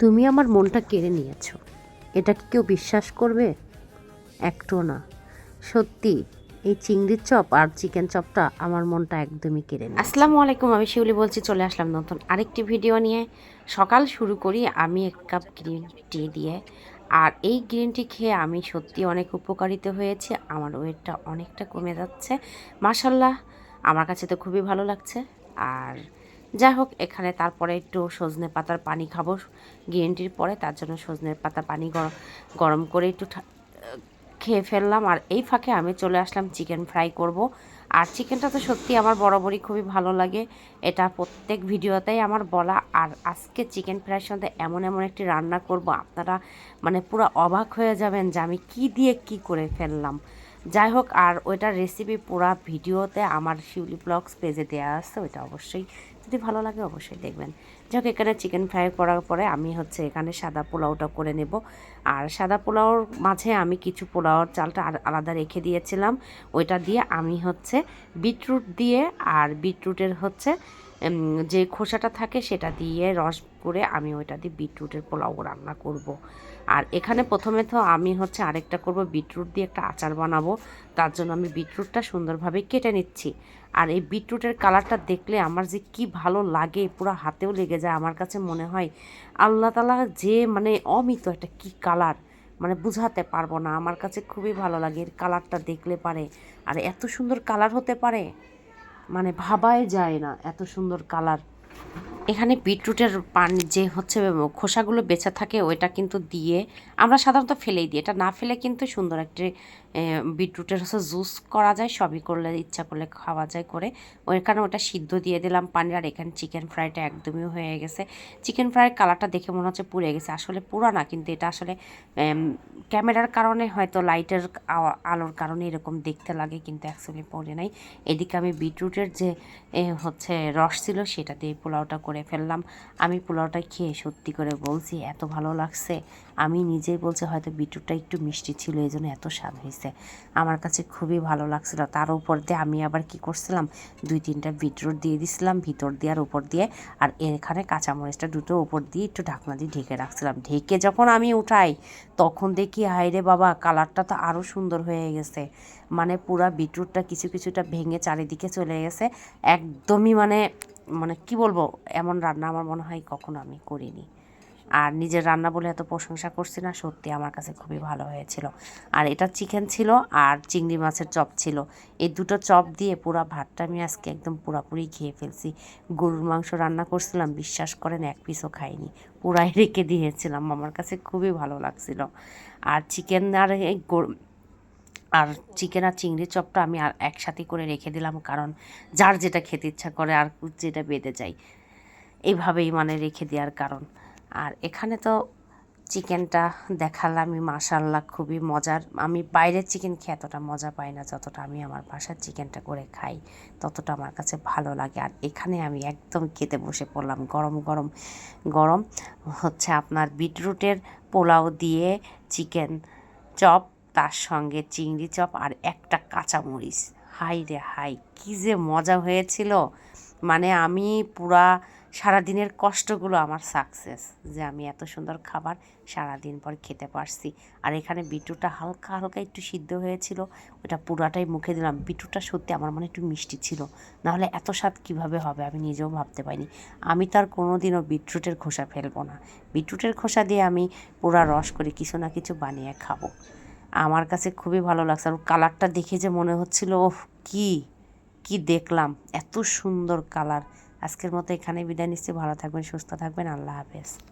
তুমি আমার মনটা কেড়ে নিয়েছো। এটা কি কেউ বিশ্বাস করবে? একটু না। সত্যি, এই চিংড়ির চপ আর চিকেন চপটা আমার মনটা একদমই কেড়ে নেয় আসসালামু আলাইকুম, আমি শিউলি বলছি, চলে আসলাম নতুন আরেকটি ভিডিও নিয়ে। সকাল শুরু করি আমি এক কাপ গ্রিন টি দিয়ে। আর এই গ্রিন টি খেয়ে আমি সত্যি অনেক উপকারিত হয়েছে। আমার ওয়েটটা অনেকটা কমে যাচ্ছে। মাসাল্লাহ আমার কাছে তো খুবই ভালো লাগছে। আর যাই হোক, এখানে তারপরে একটু সজনে পাতার পানি খাব। গ্রিন টির পরে তার জন্য সজনের পাতা পানি গরম গরম করে একটু খেয়ে ফেললাম। আর এই ফাঁকে আমি চলে আসলাম চিকেন ফ্রাই করব। আর চিকেনটা তো সত্যি আমার বরাবরই খুবই ভালো লাগে। এটা প্রত্যেক ভিডিওতেই আমার বলা। আর আজকে চিকেন ফ্রাইয়ের সাথে এমন এমন একটি রান্না করব। আপনারা মানে পুরো অবাক হয়ে যাবেন যে আমি কি দিয়ে কি করে ফেললাম। যাই হোক আর ওইটার রেসিপি পুরা ভিডিওতে আমার শিউলি ব্লগস পেজে দেওয়া আছে, ওইটা অবশ্যই যদি ভালো লাগে অবশ্যই দেখবেন। যাই এখানে চিকেন ফ্রাই করার পরে আমি হচ্ছে এখানে সাদা পোলাওটা করে নেব। আর সাদা পোলাওর মাঝে আমি কিছু পোলাওর চালটা আলাদা রেখে দিয়েছিলাম। ওইটা দিয়ে আমি হচ্ছে বিটরুট দিয়ে, আর বিটরুটের হচ্ছে যে খোসাটা থাকে সেটা দিয়ে রস করে আমি ওইটা দিয়ে বিটরুটের পোলাও রান্না করব। আর এখানে প্রথমে তো আমি হচ্ছে আরেকটা করব, বিটরুট দিয়ে একটা আচার বানাবো। তার জন্য আমি বিটরুটটা সুন্দরভাবে কেটে নিচ্ছি। আর এই বিটরুটের কালারটা দেখলে আমার যে কি ভালো লাগে, পুরো হাতেও লেগে যায়। আমার কাছে মনে হয় আল্লাহ তালা যে মানে অমিত একটা কি কালার মানে বুঝাতে পারব না। আমার কাছে খুবই ভালো লাগে এর কালারটা দেখলে পারে। আর এত সুন্দর কালার হতে পারে। মানে ভাবাই যায় না এত সুন্দর কালার এখানে বিটরুটের পানি যে হচ্ছে খোসাগুলো বেঁচে থাকে, ওইটা কিন্তু দিয়ে আমরা সাধারণত ফেলেই দিই। এটা না ফেলে কিন্তু সুন্দর একটি বিটরুটের হচ্ছে জুস করা যায়, সবই করলে ইচ্ছা করলে খাওয়া যায় করে। ওইখানে ওটা সিদ্ধ দিয়ে দিলাম পানি, আর এখানে চিকেন ফ্রাইটা একদমই হয়ে গেছে। চিকেন ফ্রাইয়ের কালারটা দেখে মনে হচ্ছে পুড়ে গেছে। আসলে পুরা না, কিন্তু এটা আসলে ক্যামেরার কারণে হয়তো লাইটের আলোর কারণে এরকম দেখতে লাগে, কিন্তু অ্যাকচুয়ালি পড়ে নাই। এদিকে আমি বিটরুটের যে হচ্ছে রস ছিল, সেটা দিয়ে পোলাওটা করে ফেললাম। আমি পোলাওটা খেয়ে সত্যি করে বলছি, এত ভালো লাগছে। আমি নিজেই বলছি, হয়তো বিটরুটটা একটু মিষ্টি ছিল এই জন্য এত স্বাদ হয়েছে। আমার কাছে খুবই ভালো লাগছিল। তার উপর দিয়ে আমি আবার কি করছিলাম, দুই তিনটা বিটরুট দিয়ে দিছিলাম, ভিতর দিয়ে আর উপর দিয়ে। আর এখানে কাঁচামরিচটা দুটো উপর দিয়ে একটু ঢাকনা দিয়ে ঢেকে রাখছিলাম। ঢেকে যখন আমি উঠাই, তখন দেখি হায় রে বাবা, কালারটা তো আরও সুন্দর হয়ে গেছে। মানে পুরা বিটরুটটা কিছু কিছুটা ভেঙে চারিদিকে চলে গেছে। একদমই মানে মানে কি বলব, এমন রান্না আমার মনে হয় কখনো আমি করিনি। আর নিজের রান্না বলে এত প্রশংসা করছি না, সত্যি আমার কাছে খুবই ভালো হয়েছিল। আর এটা চিকেন ছিল আর চিংড়ি মাছের চপ ছিল। এই দুটো চপ দিয়ে পুরা ভাতটা আমি আজকে একদম পুরাপুরি খেয়ে ফেলছি। গরুর মাংস রান্না করছিলাম, বিশ্বাস করেন এক পিসও খাইনি। পুরাই রেখে দিয়েছিলাম, আমার কাছে খুবই ভালো লাগছিল। আর চিকেন আর এই আর চিকেন আর চিংড়ি চপটা আমি আর একসাথে করে রেখে দিলাম কারণ যার যেটা খেতে ইচ্ছা করে আর যেটা বেঁধে যায়। এইভাবেই মানে রেখে দেওয়ার কারণ। আর এখানে তো চিকেনটা দেখালামই মাশাল্লাহ খুবই মজার। আমি বাইরের চিকেন খেয়ে এতটা মজা পাই না, যতটা আমি আমার বাসার চিকেনটা করে খাই, ততটা আমার কাছে ভালো লাগে। আর এখানে আমি একদম খেতে বসে পড়লাম, গরম গরম গরম। হচ্ছে আপনার বিটরুটের পোলাও দিয়ে চিকেন চপ তার সঙ্গে চিংড়ি চপ আর একটা কাঁচামরিচ। হাই রে হাই কী যে মজা হয়েছিল। মানে আমি পুরা সারাদিনের কষ্টগুলো আমার সাকসেস যে আমি এত সুন্দর খাবার সারাদিন পর খেতে পারছি। আর এখানে বিটুটা হালকা হালকা একটু সিদ্ধ হয়েছিল, ওটা পুরাটাই মুখে দিলাম। বিটুটা সত্যি আমার মনে একটু মিষ্টি ছিল। নাহলে এত স্বাদ কীভাবে হবে আমি নিজেও ভাবতে পারিনি। আমি তার কোনো দিনও বিটরুটের খোসা ফেলব না। বিটরুটের খোসা দিয়ে আমি পুরা রস করে কিছু না কিছু বানিয়ে খাব। আমার কাছে খুবই ভালো লাগছে। আর কালারটা দেখে যে মনে হচ্ছিল, ওহ, কি কি দেখলাম, এত সুন্দর কালার। আজকের মতো এখানে বিদায় নিচ্ছি। ভালো থাকবেন, সুস্থ থাকবেন। আল্লাহ হাফেজ।